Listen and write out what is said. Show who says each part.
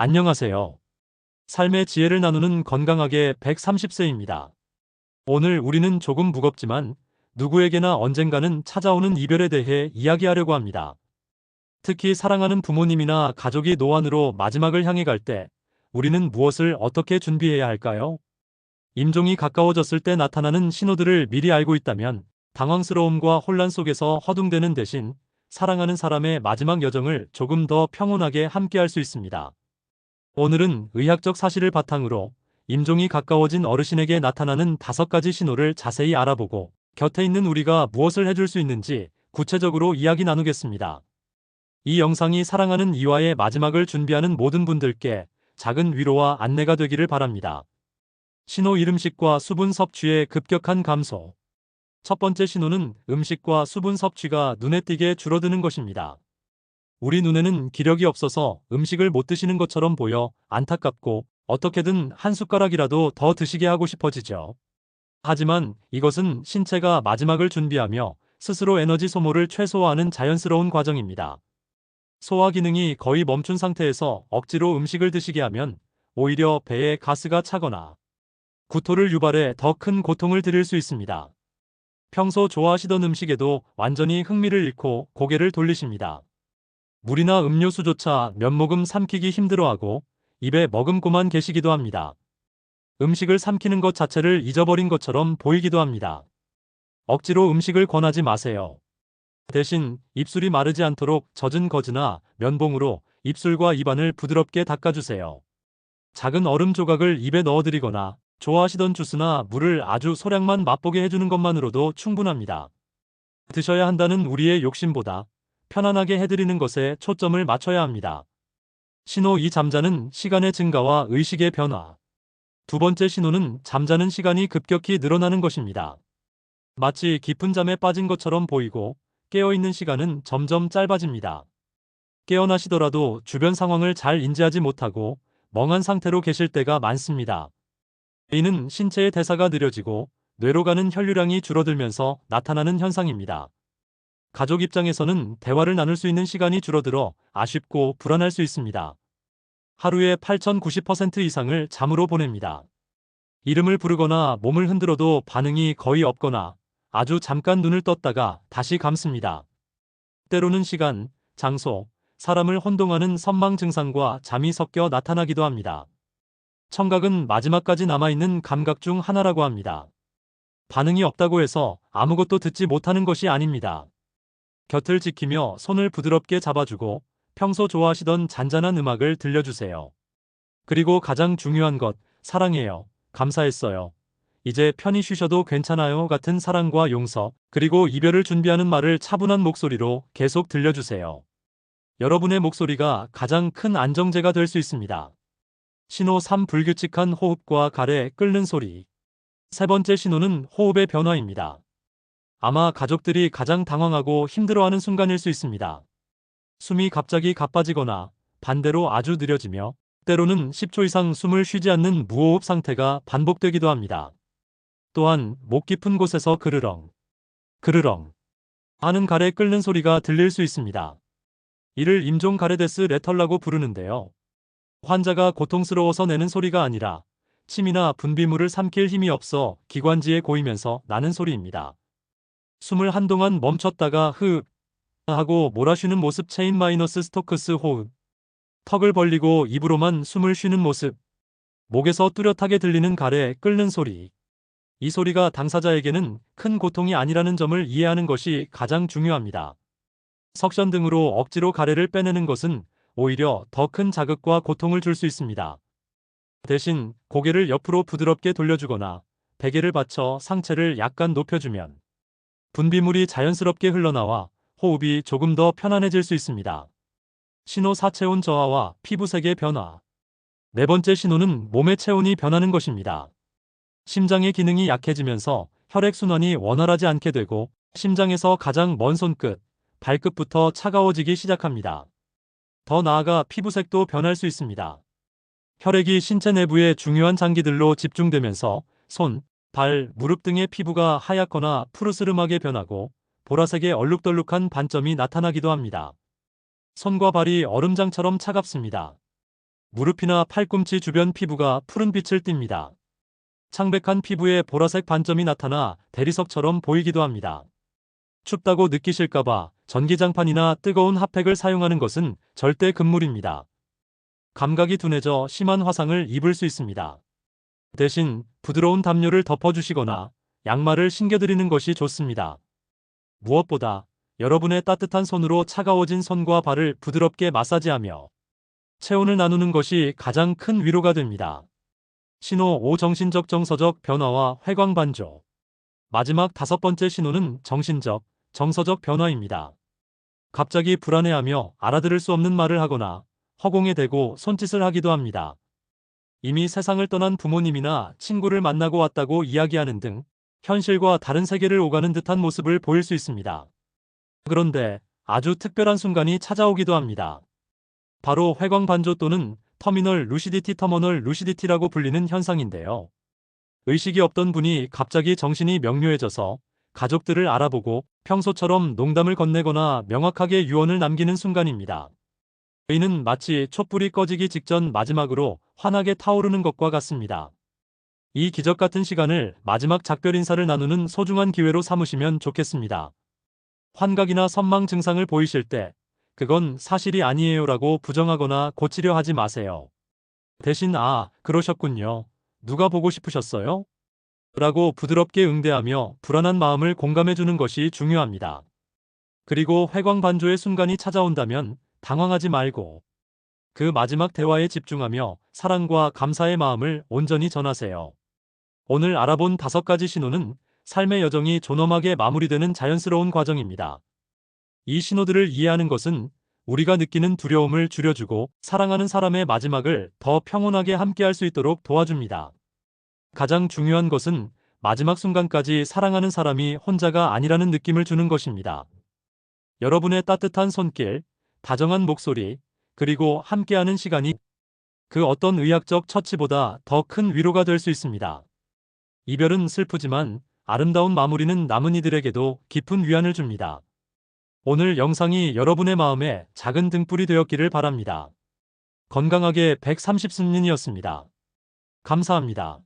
Speaker 1: 안녕하세요. 삶의 지혜를 나누는 건강하게 130세입니다. 오늘 우리는 조금 무겁지만 누구에게나 언젠가는 찾아오는 이별에 대해 이야기하려고 합니다. 특히 사랑하는 부모님이나 가족이 노안으로 마지막을 향해 갈 때 우리는 무엇을 어떻게 준비해야 할까요? 임종이 가까워졌을 때 나타나는 신호들을 미리 알고 있다면 당황스러움과 혼란 속에서 허둥대는 대신 사랑하는 사람의 마지막 여정을 조금 더 평온하게 함께할 수 있습니다. 오늘은 의학적 사실을 바탕으로 임종이 가까워진 어르신에게 나타나는 다섯 가지 신호를 자세히 알아보고 곁에 있는 우리가 무엇을 해줄 수 있는지 구체적으로 이야기 나누겠습니다. 이 영상이 사랑하는 이와의 마지막을 준비하는 모든 분들께 작은 위로와 안내가 되기를 바랍니다. 신호 1 음식과 수분 섭취의 급격한 감소. 첫 번째 신호는 음식과 수분 섭취가 눈에 띄게 줄어드는 것입니다. 우리 눈에는 기력이 없어서 음식을 못 드시는 것처럼 보여 안타깝고 어떻게든 한 숟가락이라도 더 드시게 하고 싶어지죠. 하지만 이것은 신체가 마지막을 준비하며 스스로 에너지 소모를 최소화하는 자연스러운 과정입니다. 소화 기능이 거의 멈춘 상태에서 억지로 음식을 드시게 하면 오히려 배에 가스가 차거나 구토를 유발해 더 큰 고통을 드릴 수 있습니다. 평소 좋아하시던 음식에도 완전히 흥미를 잃고 고개를 돌리십니다. 물이나 음료수조차 몇 모금 삼키기 힘들어하고 입에 머금고만 계시기도 합니다. 음식을 삼키는 것 자체를 잊어버린 것처럼 보이기도 합니다. 억지로 음식을 권하지 마세요. 대신 입술이 마르지 않도록 젖은 거즈나 면봉으로 입술과 입안을 부드럽게 닦아주세요. 작은 얼음 조각을 입에 넣어드리거나 좋아하시던 주스나 물을 아주 소량만 맛보게 해주는 것만으로도 충분합니다. 드셔야 한다는 우리의 욕심보다 편안하게 해드리는 것에 초점을 맞춰야 합니다. 신호 2 잠자는 시간의 증가와 의식의 변화. 두 번째 신호는 잠자는 시간이 급격히 늘어나는 것입니다. 마치 깊은 잠에 빠진 것처럼 보이고 깨어있는 시간은 점점 짧아집니다. 깨어나시더라도 주변 상황을 잘 인지하지 못하고 멍한 상태로 계실 때가 많습니다. 이는 신체의 대사가 느려지고 뇌로 가는 혈류량이 줄어들면서 나타나는 현상입니다. 가족 입장에서는 대화를 나눌 수 있는 시간이 줄어들어 아쉽고 불안할 수 있습니다. 하루에 8,090% 이상을 잠으로 보냅니다. 이름을 부르거나 몸을 흔들어도 반응이 거의 없거나 아주 잠깐 눈을 떴다가 다시 감습니다. 때로는 시간, 장소, 사람을 혼동하는 선망 증상과 잠이 섞여 나타나기도 합니다. 청각은 마지막까지 남아있는 감각 중 하나라고 합니다. 반응이 없다고 해서 아무것도 듣지 못하는 것이 아닙니다. 곁을 지키며 손을 부드럽게 잡아주고 평소 좋아하시던 잔잔한 음악을 들려주세요. 그리고 가장 중요한 것, 사랑해요. 감사했어요. 이제 편히 쉬셔도 괜찮아요. 같은 사랑과 용서, 그리고 이별을 준비하는 말을 차분한 목소리로 계속 들려주세요. 여러분의 목소리가 가장 큰 안정제가 될 수 있습니다. 신호 3 불규칙한 호흡과 가래 끓는 소리. 세 번째 신호는 호흡의 변화입니다. 아마 가족들이 가장 당황하고 힘들어하는 순간일 수 있습니다. 숨이 갑자기 가빠지거나 반대로 아주 느려지며 때로는 10초 이상 숨을 쉬지 않는 무호흡 상태가 반복되기도 합니다. 또한 목 깊은 곳에서 그르렁, 그르렁 하는 가래 끓는 소리가 들릴 수 있습니다. 이를 임종 가레데스 레털라고 부르는데요. 환자가 고통스러워서 내는 소리가 아니라 침이나 분비물을 삼킬 힘이 없어 기관지에 고이면서 나는 소리입니다. 숨을 한동안 멈췄다가 흐 하고 몰아쉬는 모습 체인 마이너스 스토크스 호흡. 턱을 벌리고 입으로만 숨을 쉬는 모습. 목에서 뚜렷하게 들리는 가래 끓는 소리. 이 소리가 당사자에게는 큰 고통이 아니라는 점을 이해하는 것이 가장 중요합니다. 석션 등으로 억지로 가래를 빼내는 것은 오히려 더 큰 자극과 고통을 줄 수 있습니다. 대신 고개를 옆으로 부드럽게 돌려주거나 베개를 받쳐 상체를 약간 높여주면 분비물이 자연스럽게 흘러나와 호흡이 조금 더 편안해질 수 있습니다. 신호 4체온 저하와 피부색의 변화. 네 번째 신호는 몸의 체온이 변하는 것입니다. 심장의 기능이 약해지면서 혈액순환이 원활하지 않게 되고 심장에서 가장 먼 손끝, 발끝부터 차가워지기 시작합니다. 더 나아가 피부색도 변할 수 있습니다. 혈액이 신체 내부의 중요한 장기들로 집중되면서 손, 발, 무릎 등의 피부가 하얗거나 푸르스름하게 변하고 보라색의 얼룩덜룩한 반점이 나타나기도 합니다. 손과 발이 얼음장처럼 차갑습니다. 무릎이나 팔꿈치 주변 피부가 푸른 빛을 띱니다. 창백한 피부에 보라색 반점이 나타나 대리석처럼 보이기도 합니다. 춥다고 느끼실까봐 전기장판이나 뜨거운 핫팩을 사용하는 것은 절대 금물입니다. 감각이 둔해져 심한 화상을 입을 수 있습니다. 대신 부드러운 담요를 덮어주시거나 양말을 신겨드리는 것이 좋습니다. 무엇보다 여러분의 따뜻한 손으로 차가워진 손과 발을 부드럽게 마사지하며 체온을 나누는 것이 가장 큰 위로가 됩니다. 신호 5 정신적 정서적 변화와 회광 반조 마지막 다섯 번째 신호는 정신적, 정서적 변화입니다. 갑자기 불안해하며 알아들을 수 없는 말을 하거나 허공에 대고 손짓을 하기도 합니다. 이미 세상을 떠난 부모님이나 친구를 만나고 왔다고 이야기하는 등 현실과 다른 세계를 오가는 듯한 모습을 보일 수 있습니다. 그런데 아주 특별한 순간이 찾아오기도 합니다. 바로 회광 반조 또는 터미널 루시디티 터머널 루시디티라고 불리는 현상인데요. 의식이 없던 분이 갑자기 정신이 명료해져서 가족들을 알아보고 평소처럼 농담을 건네거나 명확하게 유언을 남기는 순간입니다. 의는 마치 촛불이 꺼지기 직전 마지막으로 환하게 타오르는 것과 같습니다. 이 기적 같은 시간을 마지막 작별 인사를 나누는 소중한 기회로 삼으시면 좋겠습니다. 환각이나 선망 증상을 보이실 때 그건 사실이 아니에요라고 부정하거나 고치려 하지 마세요. 대신 아, 그러셨군요. 누가 보고 싶으셨어요? 라고 부드럽게 응대하며 불안한 마음을 공감해 주는 것이 중요합니다. 그리고 회광 반조의 순간이 찾아온다면 당황하지 말고 그 마지막 대화에 집중하며 사랑과 감사의 마음을 온전히 전하세요. 오늘 알아본 다섯 가지 신호는 삶의 여정이 존엄하게 마무리되는 자연스러운 과정입니다. 이 신호들을 이해하는 것은 우리가 느끼는 두려움을 줄여주고 사랑하는 사람의 마지막을 더 평온하게 함께할 수 있도록 도와줍니다. 가장 중요한 것은 마지막 순간까지 사랑하는 사람이 혼자가 아니라는 느낌을 주는 것입니다. 여러분의 따뜻한 손길, 다정한 목소리, 그리고 함께하는 시간이 그 어떤 의학적 처치보다 더 큰 위로가 될 수 있습니다. 이별은 슬프지만 아름다운 마무리는 남은 이들에게도 깊은 위안을 줍니다. 오늘 영상이 여러분의 마음에 작은 등불이 되었기를 바랍니다. 건강하게 130승린이었습니다. 감사합니다.